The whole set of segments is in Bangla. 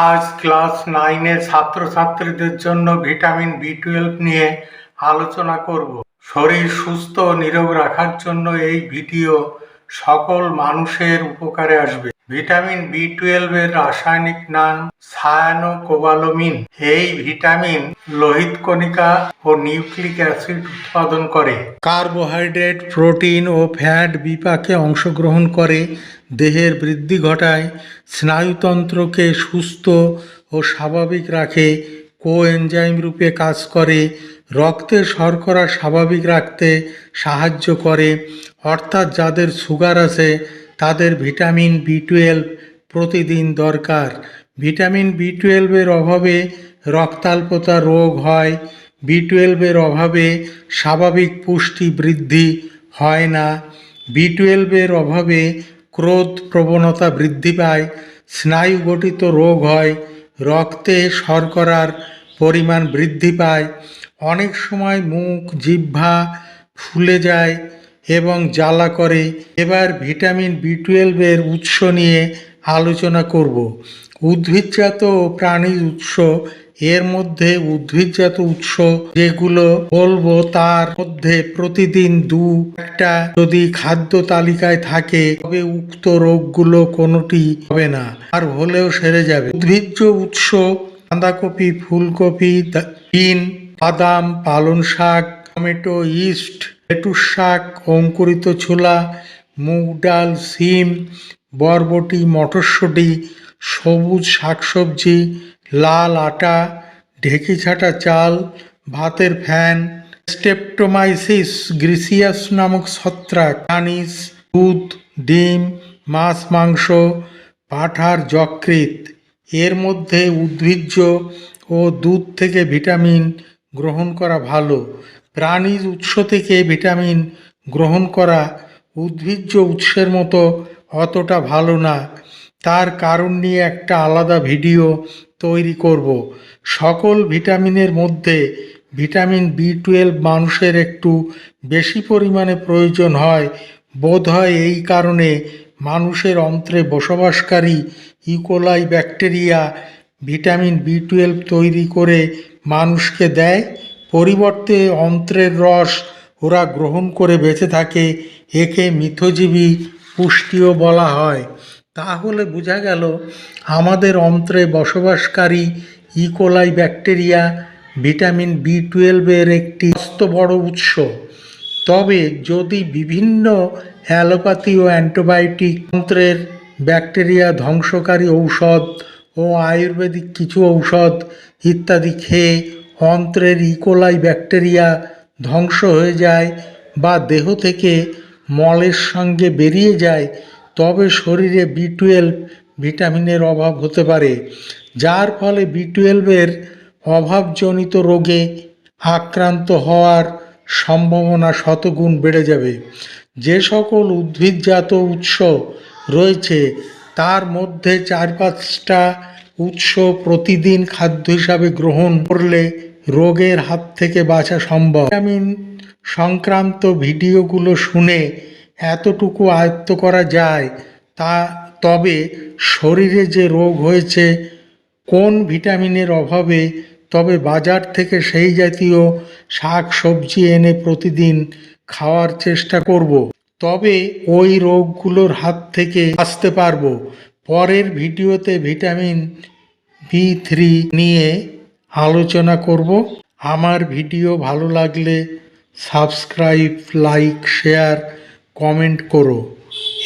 আজ ক্লাস নাইনের ছাত্রছাত্রীদের জন্য ভিটামিন বি টুয়েলভ নিয়ে আলোচনা করব। শরীর সুস্থ ও রাখার জন্য এই ভিডিও সকল মানুষের উপকারে আসবে। ভিটামিন বি টুয়েলভের রাসায়নিক নাম সায়ানোকোবালামিন এই ভিটামিন লোহিত কণিকা ও নিউক্লিক অ্যাসিড উৎপাদন করে। কার্বোহাইড্রেট, প্রোটিন ও ফ্যাট বিপাকে অংশগ্রহণ করে, দেহের বৃদ্ধি ঘটায়, স্নায়ুতন্ত্রকে সুস্থ ও স্বাভাবিক রাখে, কোএনজাইম রূপে কাজ করে, রক্তে শর্করা স্বাভাবিক রাখতে সাহায্য করে, অর্থাৎ যাদের সুগার আছে তাদের ভিটামিন বি টুয়েলভ প্রতিদিন দরকার। ভিটামিন বি টুয়েলভের অভাবে রক্তাল্পতা রোগ হয়। বি টুয়েলভের অভাবে স্বাভাবিক পুষ্টি বৃদ্ধি হয় না। বি টুয়েলভের অভাবে ক্রোধ প্রবণতা বৃদ্ধি পায়। স্নায়ু গঠিত রোগ হয়। রক্তে শর্করার পরিমাণ বৃদ্ধি পায়। অনেক সময় মুখ, জিহ্বা ফুলে যায়। এবং জ্বালা করে। এবার ভিটামিন বি টুয়েলভের উৎস নিয়ে আলোচনা করব। উদ্ভিদজাত ও প্রাণীজ উৎস, এর মধ্যে উদ্ভিদজাত উৎস যেগুলো বলব তার মধ্যে প্রতিদিন দু একটা। যদি খাদ্য তালিকায় থাকে, তবে উক্ত রোগগুলো কোনোটি হবে না, আর হলেও সেরে যাবে। উদ্ভিজ্জ উৎস বাঁধাকপি, ফুলকপি বিন, বাদাম পালং শাক টমেটো, ইস্ট লেটুস শাক, অঙ্কুরিত ছোলা, মুগ ডাল, সিম, বরবটি, মটরশুঁটি, সবুজ শাকসবজি, লাল আটা, ঢেকি ছাটা চাল, ভাতের ফ্যান, স্টেপটোমাইসিস গ্রিসিয়াস নামক ছত্রাক, আনিস, দুধ, ডিম, মাছ, মাংস, পাঠার যকৃত এর মধ্যে উদ্ভিজ্জ ও দুধ থেকে ভিটামিন গ্রহণ করা ভালো। প্রাণীজ উৎস থেকে ভিটামিন গ্রহণ করা উদ্ভিজ্জ উৎসের মতো অতটা ভালো না। তার কারণ নিয়ে একটা আলাদা ভিডিও তৈরি করব। সকল ভিটামিনের মধ্যে ভিটামিন বি টুয়েলভ মানুষের একটু বেশি পরিমাণে প্রয়োজন হয়। বোধ হয় এই কারণে মানুষের অন্ত্রে বসবাসকারী E coli bacteria vitamin B twelve তৈরি করে মানুষকে দেয়। পরিবর্তে অন্ত্রের রস ওরা গ্রহণ করে বেঁচে থাকে, একে মিথজীবী পুষ্টিও বলা হয়। তাহলে বোঝা গেল, আমাদের অন্ত্রে বসবাসকারী ইকোলাই ব্যাকটেরিয়া ভিটামিন বি টুয়েলভের একটি মস্ত বড় উৎস। তবে যদি বিভিন্ন অ্যালোপ্যাথি ও অ্যান্টিবায়োটিক যন্ত্রের ব্যাকটেরিয়া ধ্বংসকারী ঔষধ ও আয়ুর্বেদিক কিছু ঔষধ ইত্যাদি খেয়ে অন্ত্রের ইকোলাই ব্যাকটেরিয়া ধ্বংস হয়ে যায় বা দেহ থেকে মলের সঙ্গে বেরিয়ে যায়, তবে শরীরে বি টুয়েলভ ভিটামিনের অভাব হতে পারে, যার ফলে বি টুয়েলভের অভাবজনিত রোগে আক্রান্ত হওয়ার সম্ভাবনা শতগুণ বেড়ে যাবে। যে সকল উদ্ভিদজাত উৎস রয়েছে, তার মধ্যে চার পাঁচটা উৎস প্রতিদিন খাদ্য হিসাবে গ্রহণ করলে রোগের হাত থেকে বাঁচা সম্ভব। ভিটামিন সংক্রান্ত ভিডিওগুলো শুনে এতটুকু আয়ত্ত করা যায়, তা তবে শরীরে যে রোগ হয়েছে, কোন ভিটামিনের অভাবে, তবে বাজার থেকে সেই জাতীয় শাক সবজি এনে প্রতিদিন খাওয়ার চেষ্টা করব। তবে ওই রোগগুলোর হাত থেকে বাঁচতে পারব। পরের ভিডিওতে ভিটামিন বি থ্রি নিয়ে আলোচনা করব। আমার ভিডিও ভালো লাগলে সাবস্ক্রাইব, লাইক, শেয়ার, কমেন্ট করো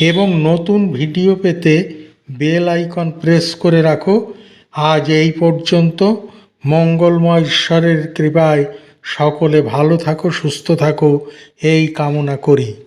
এবং নতুন ভিডিও পেতে বেল আইকন প্রেস করে রাখো। আজ এই পর্যন্ত। মঙ্গলময় ঈশ্বরের কৃপায় সকলে ভালো থাকো, সুস্থ থাকো, এই কামনা করি।